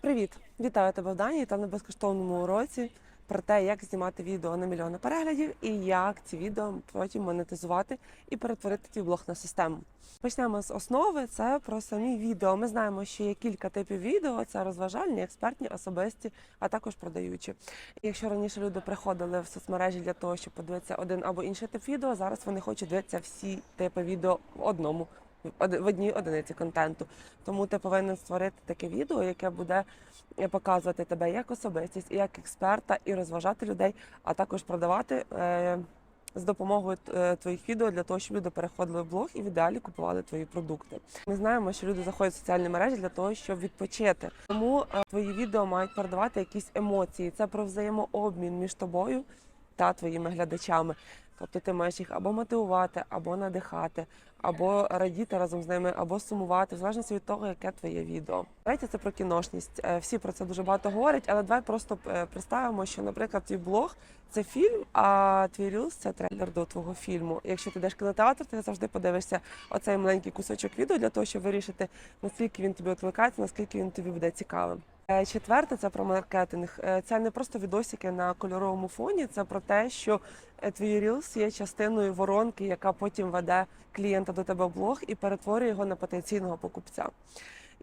Привіт! Вітаю тебе в Данії та на безкоштовному уроці про те, як знімати відео на мільйони переглядів і як ці відео потім монетизувати і перетворити твій блог на систему. Почнемо з основи. Це про самі відео. Ми знаємо, що є кілька типів відео: це розважальні, експертні, особисті, а також продаючі. Якщо раніше люди приходили в соцмережі для того, щоб подивитися один або інший тип відео, зараз вони хочуть дивитися всі типи відео в одному. В одній одиниці контенту. Тому ти повинен створити таке відео, яке буде е, показувати тебе як особистість, і як експерта, і розважати людей, а також продавати е, з допомогою е, твоїх відео для того, щоб люди переходили в блог і в ідеалі купували твої продукти. Ми знаємо, що люди заходять в соціальні мережі для того, щоб відпочити. Тому твої відео мають передавати якісь емоції. Це про взаємообмін між тобою та твоїми глядачами. Тобто ти маєш їх або мотивувати, або надихати, або радіти разом з ними, або сумувати, в залежності від того, яке твоє відео. Третє це про кіношність. Е, Всі про це дуже багато говорять, але давай просто е, представимо, що, наприклад, твій блог це фільм, а твій рілс це трейлер до твого фільму. Якщо ти йдеш кінотеатр, ти завжди подивишся оцей маленький кусочок відео для того, щоб вирішити, наскільки він тобі відкликається, наскільки він тобі буде цікавим. Е, Четверте це про маркетинг. Е, Це не просто відосики на кольоровому фоні, це про те, що е, твій рілс є частиною воронки, яка потім веде клієнта до тебе в блог і перетворює його на потенційного покупця.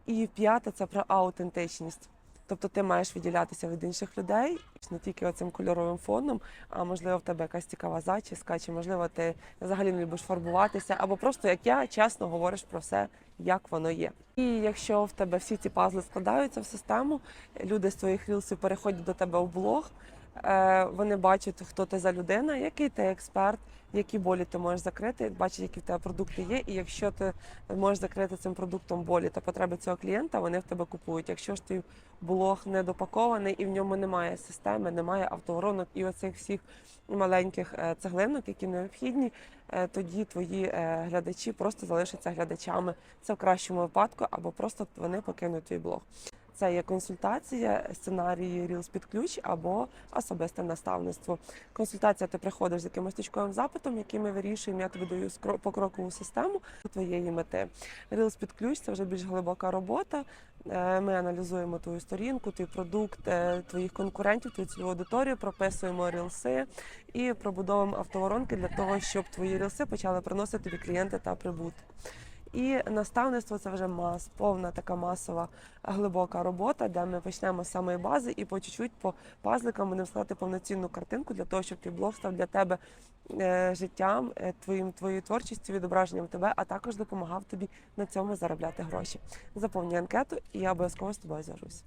І п'яте це про аутентичність. Тобто ти маєш відділятися від інших людей не тільки оцим кольоровим фоном, а можливо в тебе якась цікава зачіска, чи можливо ти взагалі не любиш фарбуватися, або просто як я чесно говориш про все, як воно є. І якщо в тебе всі ці пазли складаються в систему, люди з твоїх рілсів переходять до тебе в блог. Е, Вони бачать, хто ти за людина, який ти експерт, які болі ти можеш закрити, бачать, які в тебе продукти є. І якщо ти можеш закрити цим продуктом болі та потреби цього клієнта, вони в тебе купують. Якщо ж твій блог не допакований і в ньому немає системи, немає автоворонок і оцих всіх маленьких е, цеглинок, які необхідні, е, тоді твої глядачі просто залишаться глядачами. Це в кращому випадку, або просто вони покинуть твій блог. Це є консультація, сценарії Reels під ключ або особисте наставництво. Консультація ти приходиш з якимось точковим запитом, який ми вирішуємо. Я тобі даю покрокову систему твоєї мети. Reels під ключ це вже більш глибока робота. Е, Ми аналізуємо твою сторінку, твій продукт, е, твоїх конкурентів, твою цільову аудиторію, прописуємо рілси і пробудовуємо автоворонки для того, щоб твої рілси почали приносити тобі клієнти та прибуток. І наставництво це вже мас, повна така масова глибока робота, де ми почнемо з самої бази і по чуть-чуть по пазликам будемо складати повноцінну картинку для того, щоб твій блог став для тебе е, життям, е, твоїм твоєю творчістю, відображенням тебе, а також допомагав тобі на цьому заробляти гроші. Заповнюй анкету, і я обов'язково з тобою зв'яжусь.